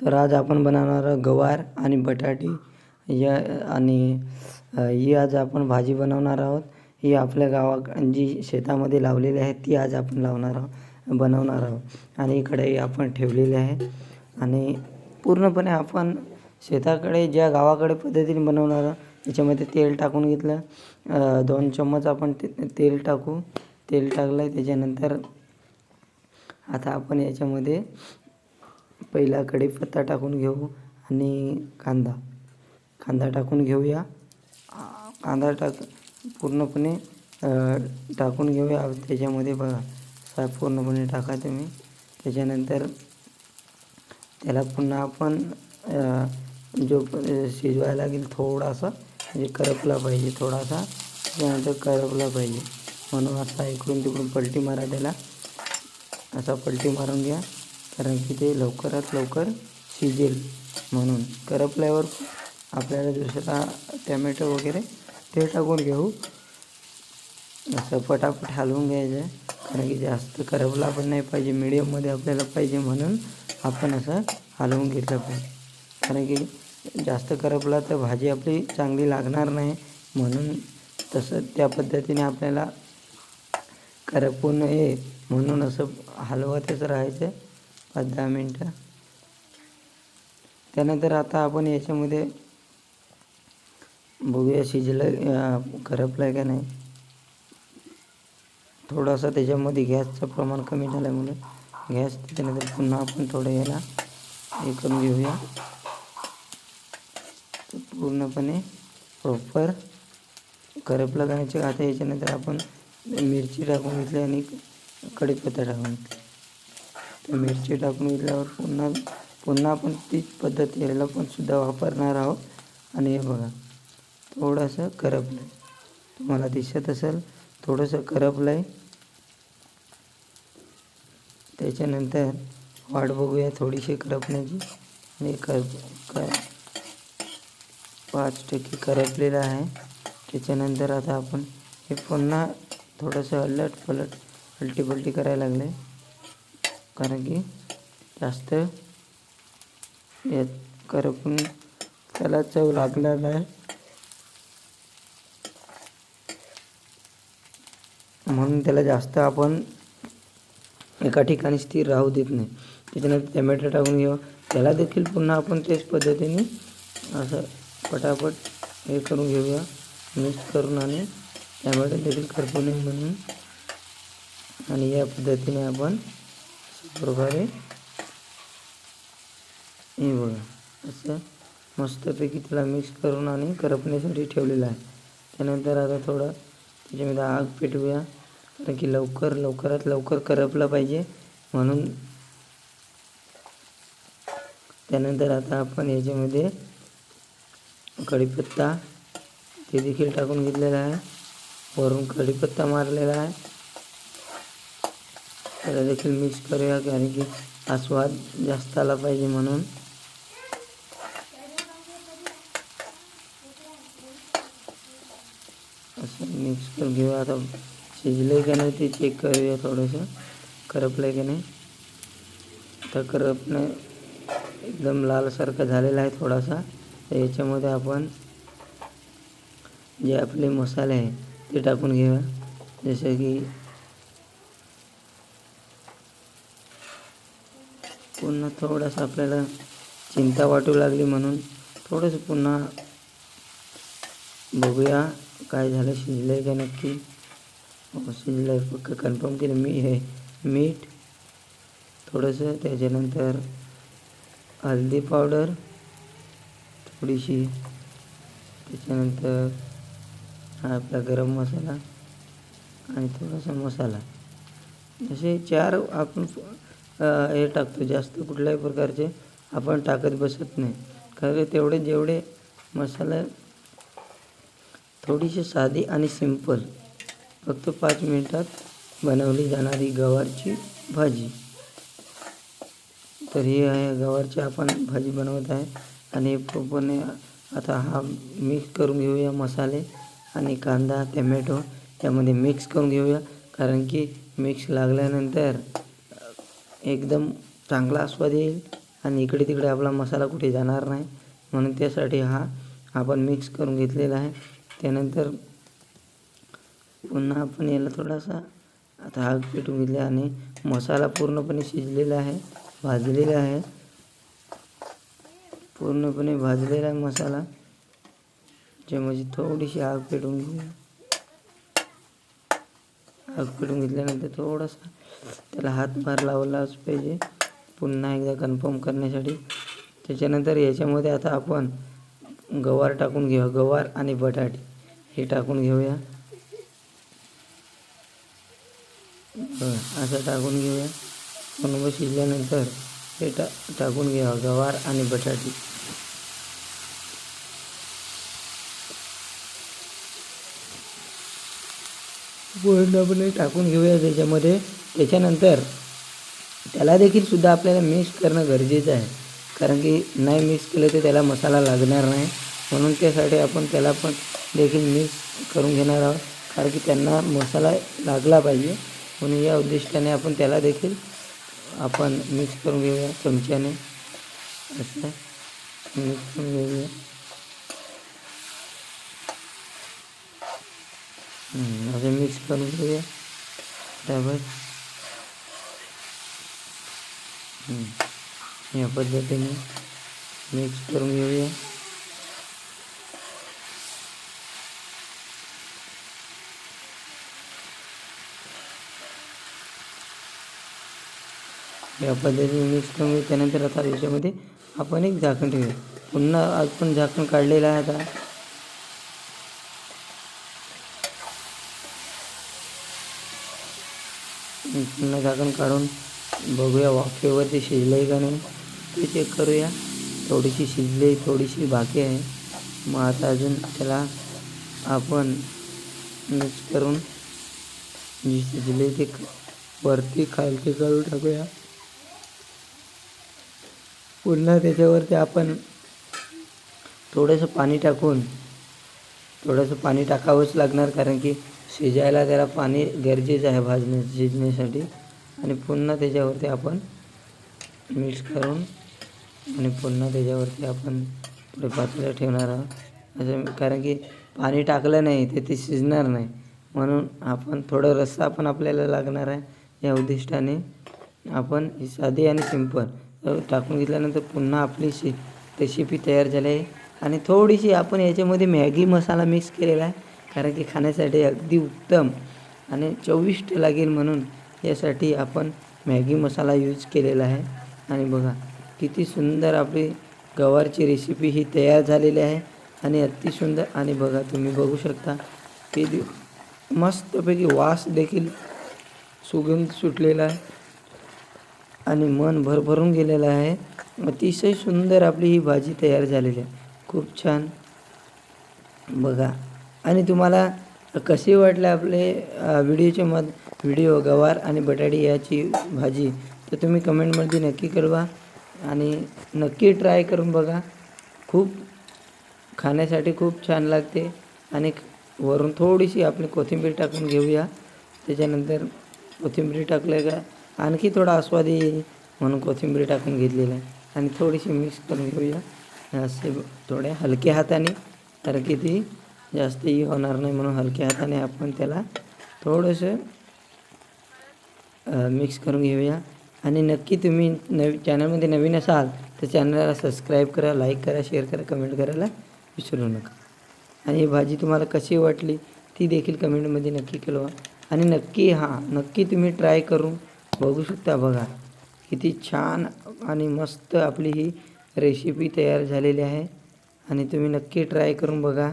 तर आज आपण बनवणार गवार आणि बटाटे. या आणि ही आज आपण भाजी बनवणार आहोत. ही आपल्या गावा जी शेतामध्ये लावलेली आहे ती आज आपण लावणार आहोत बनवणार आहोत. आणि इकडे आपण ठेवलेली आहे. आणि पूर्णपणे आपण शेताकडे ज्या गावाकडे पद्धतीने बनवणार आहोत त्याच्यामध्ये तेल टाकून घेतलं. दोन चम्मच आपण ते तेल टाकू. तेल टाकलं आहे त्याच्यानंतर आता आपण याच्यामध्ये पहिला कढीपत्ता टाकून घेऊ आणि कांदा. कांदा टाकून घेऊया. कांदा टाक पूर्णपणे टाकून घेऊया. त्याच्यामध्ये बघा सा पूर्णपणे टाका तुम्ही. त्याच्यानंतर त्याला पुन्हा आपण जो शिजवायला लागेल थोडासा म्हणजे करपला पाहिजे थोडासा. त्याच्यानंतर करपला पाहिजे. म्हणून असा इकडून तिकडून पलटी मारा त्याला. असा पलटी मारून घ्या. कारण की ते लवकरात लवकर शिजेल म्हणून. करपल्यावर आपल्याला दुसरा टॅमॅटो वगैरे ते टाकून घेऊ. असं पटापट हलवून घ्यायचं. आहे कारण की जास्त करपला पण नाही पाहिजे मिडियममध्ये आपल्याला पाहिजे म्हणून आपण असं हलवून घेतलं पाहिजे. कारण की जास्त करपला तर भाजी आपली चांगली लागणार नाही म्हणून तसं त्या पद्धतीने आपल्याला करपू नये म्हणून असं हलवतच राहायचं. पाच दहा मिनटं. त्यानंतर आता आपण याच्यामध्ये बघूया शिजलं करपलं आहे का नाही. थोडासा त्याच्यामध्ये गॅसचं प्रमाण कमी झाल्यामुळे गॅस त्याच्यानंतर पुन्हा आपण थोडं याला हे करून घेऊया. पूर्णपणे प्रॉपर करपला करायचे आता याच्यानंतर आपण मिरची टाकून घेतली आणि कढीपत्ता टाकून घेतली. मिरची टाकून घेतल्यावर पुन्हा पुन्हा आपण तीच पद्धत यायला पण सुद्धा वापरणार आहोत. आणि हे बघा थोडंसं करपलं आहे तुम्हाला दिसत असेल थोडंसं करपलं आहे त्याच्यानंतर वाट बघूया थोडीशी करपण्याची. आणि कर पाच टक्के करपलेलं आहे. त्याच्यानंतर आता आपण हे पुन्हा थोडंसं अलट पलट पलटी पलटी करायला लागलं. आहे कारण की जास्त यात करपून त्याला चव लागला नाही. म्हणून त्याला जास्त आपण एका ठिकाणी स्थिर राहू देत नाही. त्याच्यानंतर टमॅटो टाकून घेऊ. त्याला देखील पुन्हा आपण तेच पद्धतीने असं पटापट हे करून घेऊया. मिक्स करून आणि टमॅटो देखील करपू नये म्हणून. आणि या पद्धतीने आपण प्रकारे. हे बघा असं मस्तपैकी त्याला मिक्स करून आणि करपण्यासाठी ठेवलेलं आहे. त्यानंतर आता थोडं त्याच्यामध्ये आग पेटवूया कारण की लवकर लवकरात लवकर करपलं पाहिजे. म्हणून त्यानंतर आता आपण याच्यामध्ये कढीपत्ता ते देखील टाकून घेतलेला आहे. वरून कढीपत्ता मारलेला आहे. त्याला देखील मिक्स करूया कारण की हा स्वाद जास्त आला पाहिजे म्हणून. असं मिक्स करून घेऊया. आता शिजलं आहे का नाही ते चेक करूया थोडंसं. करपलं आहे का नाही? तर करपणं एकदम लालसारखं झालेला आहे थोडासा. तर याच्यामध्ये आपण जे आपले मसाले आहे ते टाकून घेऊया. जसं की पुन्हा थोडंसं आपल्याला चिंता वाटू लागली म्हणून थोडंसं पुन्हा बघूया काय झालं शिजलं आहे का नक्की शिजलं आहे कन्फर्म केलं. मी हे मीठ थोडंसं त्याच्यानंतर हल्दी पावडर थोडीशी त्याच्यानंतर हा आपला गरम मसाला आणि थोडासा मसाला. असे चार आपण हे टाकतो. जास्त कुठल्याही प्रकारचे आपण टाकत बसत नाही. कारण तेवढे जेवढे मसाला थोडीशी साधी आणि सिंपल फक्त पाच मिनटात बनवली जाणारी गवारची भाजी. तर ही आहे गवारची आपण भाजी बनवत आहे. आणि पूर्णपणे आता हा मिक्स करून घेऊया मसाले आणि कांदा टमॅटो त्यामध्ये मिक्स करून घेऊया. कारण की मिक्स लागल्यानंतर एकदम चांगला आस्वाद येईल आणि इकडे तिकडे आपला मसाला कुठे जाणार नाही. म्हणून त्यासाठी हा आपण मिक्स करून घेतलेला आहे. त्यानंतर पुन्हा आपण याला थोडासा आता आग पेटून घेतला आणि मसाला पूर्णपणे शिजलेला आहे भाजलेला आहे. पूर्णपणे भाजलेला आहे मसाला. म्हणजे थोडीशी आग पेटून घेऊ आग पेटून घेतल्यानंतर थोडासा त्याला हातभार लावलाच पाहिजे. पुन्हा एकदा कन्फर्म करण्यासाठी. त्याच्यानंतर याच्यामध्ये आता आपण गवार टाकून घेऊया. गवार आणि बटाटे हे टाकून घेऊया. असं टाकून घेऊया. पूर्ण शिजल्यानंतर हे टा टाकून घ्यावं गवार आणि बटाटे. पूर्णपणे टाकून घेऊया त्याच्यामध्ये. त्याच्यानंतर त्याला देखील सुद्धा आपल्याला मिक्स करणं गरजेचं आहे. कारण की नाही मिक्स केलं तर त्याला मसाला लागणार नाही. म्हणून त्यासाठी आपण त्याला पण देखील मिक्स करून घेणार आहोत. कारण की त्यांना मसाला लागला पाहिजे. म्हणून या उद्दिष्टाने आपण त्याला देखील आपण मिक्स करून घेऊया चमच्याने. असं मिक्स करून घेऊया. असं मिक्स करून घेऊया. त्यावर या पद्धतीने मिक्स करून घेऊया. या पद्धतीने मिक्स करून घेऊ त्यानंतर आता याच्यामध्ये आपण एक झाकण ठेवूया. पुन्हा आपण झाकण काढलेलं आहे आता. पुन्हा झाकण काढून बघूया वाफेवरती शिजलं आहे का नाही. ते चेक करूया. थोडीशी शिजली थोडीशी बाकी आहे. मग आता अजून त्याला आपण मिक्स करून जी शिजले ते वरती खालती करून टाकूया. पुन्हा त्याच्यावरती आपण थोडंसं पाणी टाकून थोडंसं पाणी टाकावंच लागणार कारण की शिजायला त्याला पाणी गरजेचं आहे भाजण्या शिजण्यासाठी. आणि पुन्हा त्याच्यावरती आपण मिक्स करून आणि पुन्हा त्याच्यावरती आपण थोडे पातेलं ठेवणार आहोत. असं कारण की पाणी टाकलं नाही तर ते शिजणार नाही. म्हणून आपण थोडं रस्सा पण आपल्याला लागणार आहे. या उद्दिष्टाने आपण ही साधी आणि सिंपल टाकून घेतल्यानंतर पुन्हा आपली शे रेसिपी तयार झाली आहे. आणि थोडीशी आपण याच्यामध्ये मॅगी मसाला मिक्स केलेला आहे. कारण की खाण्यासाठी अगदी उत्तम. आणि चविष्ट लागेल म्हणून यासाठी आपण मॅगी मसाला यूज केलेला आहे. आणि बघा किती सुंदर आपली गवारची रेसिपी ही तयार झालेली आहे. आणि अति सुंदर आणि बघा तुम्ही बघू शकता की मस्तपैकी वास देखील सुगंध सुटलेला आहे. आणि मन भरभरून गेलेलं आहे. अतिशय सुंदर आपली ही भाजी तयार झालेली आहे. खूप छान. बघा आणि तुम्हाला कसे वाटले आपले व्हिडिओचे मत व्हिडिओ गवार आणि बटाटे याची भाजी? तर तुम्ही कमेंटमध्ये नक्की कळवा आणि नक्की ट्राय करून बघा. खूप खाण्यासाठी खूप छान लागते आणि वरून थोडीशी आपली कोथिंबीर टाकून घेऊया. त्याच्यानंतर कोथिंबीर टाकलं का? आणखी थोडा आस्वाद येईल म्हणून कोथिंबीर टाकून घेतलेलं आहे. आणि थोडीशी मिक्स करून घेऊया. असे थोड्या हलक्या हाताने कारण की ती जास्तही होणार नाही म्हणून हलक्या हाताने आपण त्याला थोडंसं मिक्स करून घेऊया. आणि नक्की तुम्ही नवी चॅनलमध्ये नवीन असाल तर चॅनलला सबस्क्राईब करा लाईक करा शेअर करा कमेंट करायला विसरू नका. आणि ही भाजी तुम्हाला कशी वाटली ती देखील कमेंटमध्ये नक्की कळवा. आणि नक्की हां नक्की तुम्ही ट्राय करून बघू शकता बघा. किती छान आणि मस्त आपली ही रेसिपी तयार झालेली आहे. आणि तुम्ही नक्की ट्राय करून बघा.